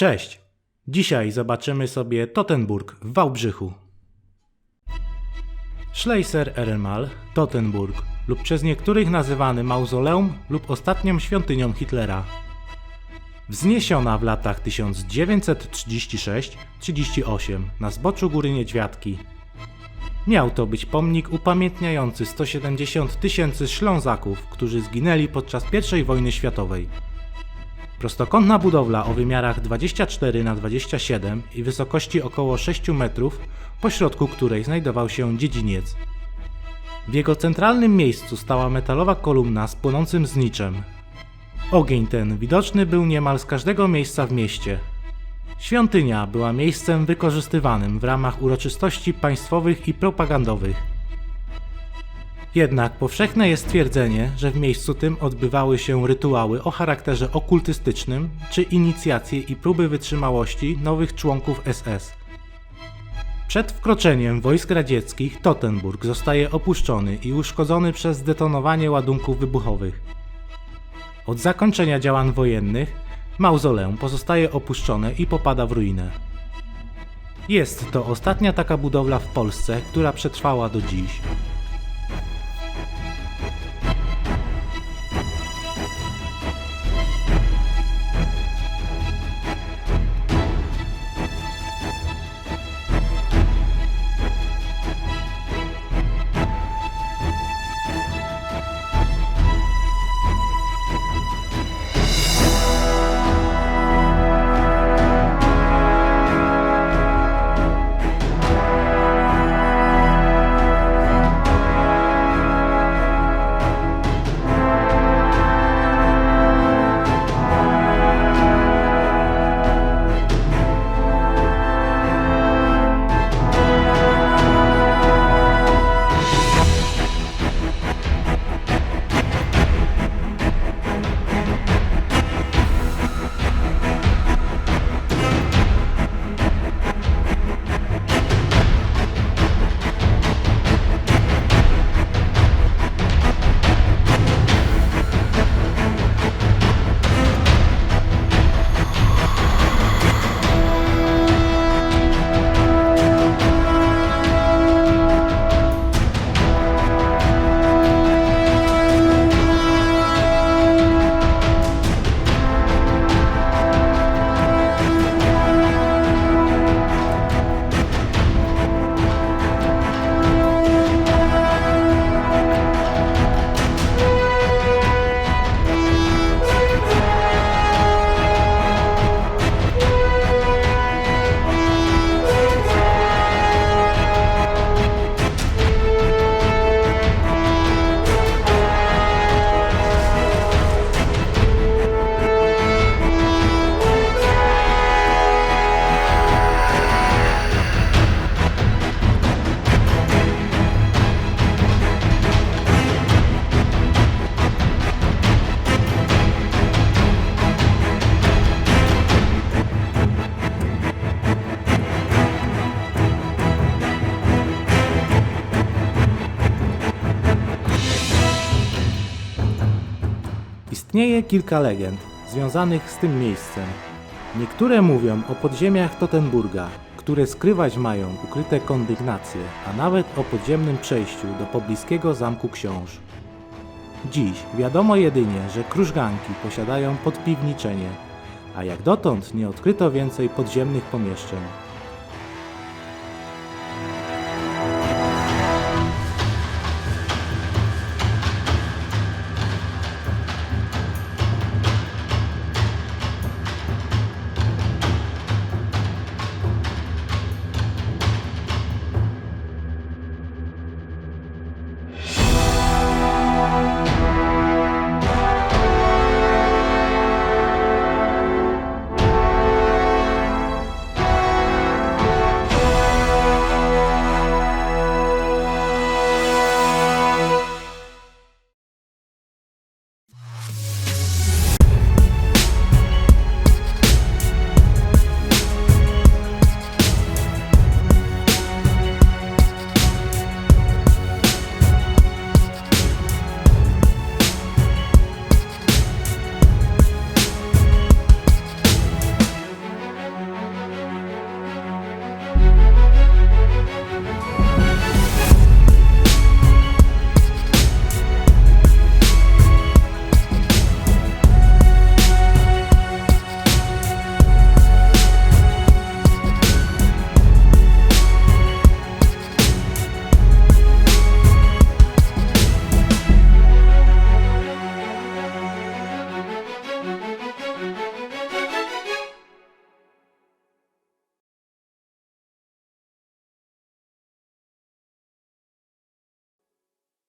Cześć! Dzisiaj zobaczymy sobie Tottenburg w Wałbrzychu. Schleiser Ehrenmal, Tottenburg lub przez niektórych nazywany mauzoleum lub ostatnią świątynią Hitlera. Wzniesiona w latach 1936-38 na zboczu Góry Niedźwiadki. Miał to być pomnik upamiętniający 170 tysięcy Ślązaków, którzy zginęli podczas I wojny światowej. Prostokątna budowla o wymiarach 24 na 27 i wysokości około 6 metrów, pośrodku której znajdował się dziedziniec. W jego centralnym miejscu stała metalowa kolumna z płonącym zniczem. Ogień ten widoczny był niemal z każdego miejsca w mieście. Świątynia była miejscem wykorzystywanym w ramach uroczystości państwowych i propagandowych. Jednak powszechne jest twierdzenie, że w miejscu tym odbywały się rytuały o charakterze okultystycznym czy inicjacje i próby wytrzymałości nowych członków SS. Przed wkroczeniem wojsk radzieckich Tottenburg zostaje opuszczony i uszkodzony przez zdetonowanie ładunków wybuchowych. Od zakończenia działań wojennych mauzoleum pozostaje opuszczone i popada w ruinę. Jest to ostatnia taka budowla w Polsce, która przetrwała do dziś. Istnieje kilka legend związanych z tym miejscem. Niektóre mówią o podziemiach Tottenburga, które skrywać mają ukryte kondygnacje, a nawet o podziemnym przejściu do pobliskiego zamku książ. Dziś wiadomo jedynie, że krużganki posiadają podpiwniczenie, a jak dotąd nie odkryto więcej podziemnych pomieszczeń.